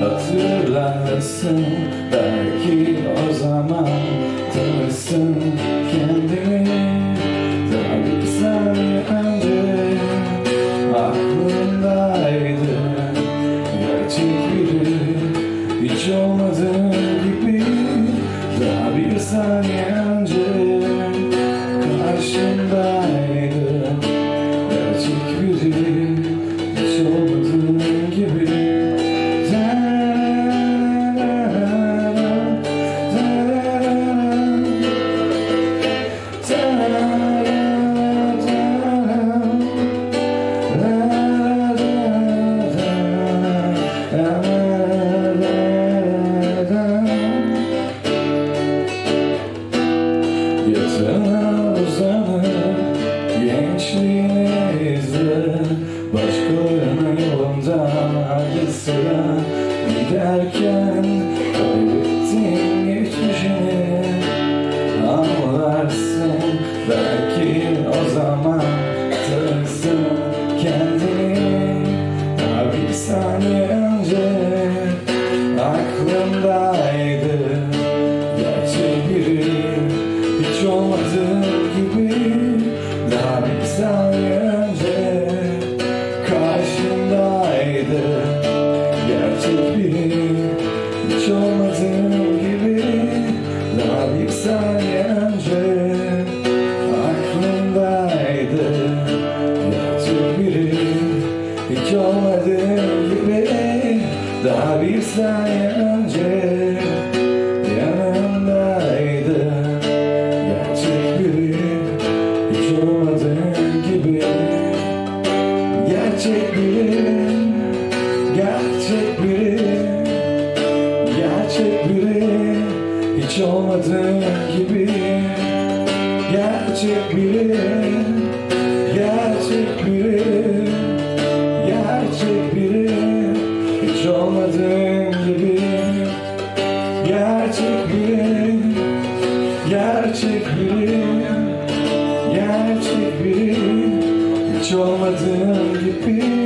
hatırlarsın Belki o zaman tanırsın kendini. Daha bir saniye önce aklımdaydı Gerçek biri hiç olmadığın gibi. Daha bir saniye önce sıra Giderken kaybettin geçmişini Anlarsın belki o zaman tanırsın kendini. Daha bir saniye önce aklımdaydı. Gerçek biri hiç olmadığı gibi. Daha bir saniye Daha bir saniye önce yanımdaydı. Gerçek biri hiç olmadığı gibi. Gerçek biri, gerçek biri. Gerçek biri hiç olmadığı gibi. Gerçek biri теперь, я тебе, в чем один теперь.